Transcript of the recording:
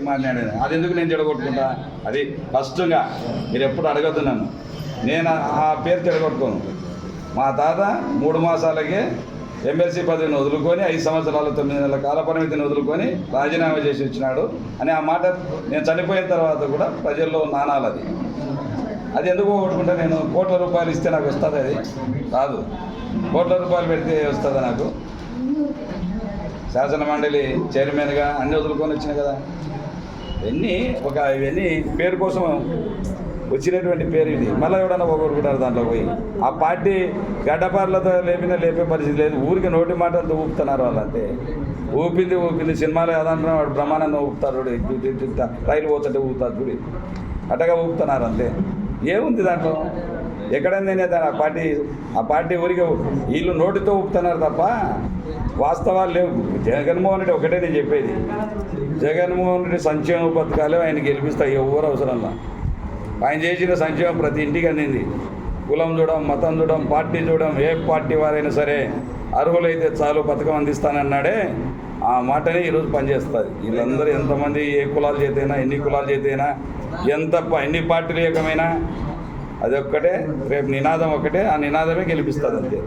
మాట్లాడేది అది ఎందుకు నేను చెడగొట్టుకుంటా? అది ఫస్ట్గా మీరు ఎప్పుడు అడగద్దు నన్ను. నేను ఆ పేరు చెడగొట్టుకోను. మా తాత మూడు మాసాలకే ఎమ్మెల్సీ పదవిని వదులుకొని ఐదు సంవత్సరాల తొమ్మిది నెలల కాల పరిమితిని వదులుకొని రాజీనామా చేసి వచ్చినాడు. అని ఆ మాట నేను చనిపోయిన తర్వాత కూడా ప్రజల్లో నానాలు అది. అది ఎందుకు పోగొట్టుకుంటే నేను? కోట్ల రూపాయలు ఇస్తే నాకు వస్తుంది అది? కాదు. కోట్ల రూపాయలు పెడితే వస్తుందా నాకు? శాసన మండలి చైర్మన్గా అన్ని వదులుకొని వచ్చినాయి కదా. ఇవన్నీ ఒక ఇవన్నీ పేరు కోసం వచ్చినటువంటి పేరు ఇది. మళ్ళీ ఎవడన్నా ఒకరుకుంటారు దాంట్లో పోయి. ఆ పార్టీ గడ్డపార్లతో లేపినా లేపే పరిస్థితి లేదు. ఊరికి నోటి మాటలతో ఊపుతున్నారు వాళ్ళంతే. ఊపింది ఊపింది సినిమాలు ఏదంటున్నా వాడు బ్రహ్మానందం ఊపుతారు రైలు పోతుంటే ఊపుతారు చూడు. అట్టగా ఊపుతున్నారు అంతే. ఏముంది దాంట్లో? ఎక్కడైనా దాని ఆ పార్టీ ఆ పార్టీ ఊరికి వీళ్ళు నోటితో ఊపుతున్నారు తప్ప వాస్తవాలు లేవు. జగన్మోహన్ రెడ్డి ఒకటే నేను చెప్పేది. జగన్మోహన్ రెడ్డి సంక్షేమ పథకాలు ఆయన గెలిపిస్తాయి ఎవరు అవసరంలా ఆయన చేసిన సంక్షేమం ప్రతి ఇంటికి అందింది. కులం చూడడం మతం చూడడం పార్టీ చూడడం ఏ పార్టీ వారైనా సరే అర్హులైతే చాలు పథకం అందిస్తానన్నాడే ఆ మాటనే ఈరోజు పనిచేస్తుంది. వీళ్ళందరూ ఎంతమంది ఏ కులాలు చేతైనా ఎన్ని కులాలు చేతైనా ఎంత ఎన్ని పార్టీలు ఏకమైనా అది ఒక్కటే రేపు నినాదం ఒకటే ఆ నినాదమే గెలిపిస్తుంది అంతే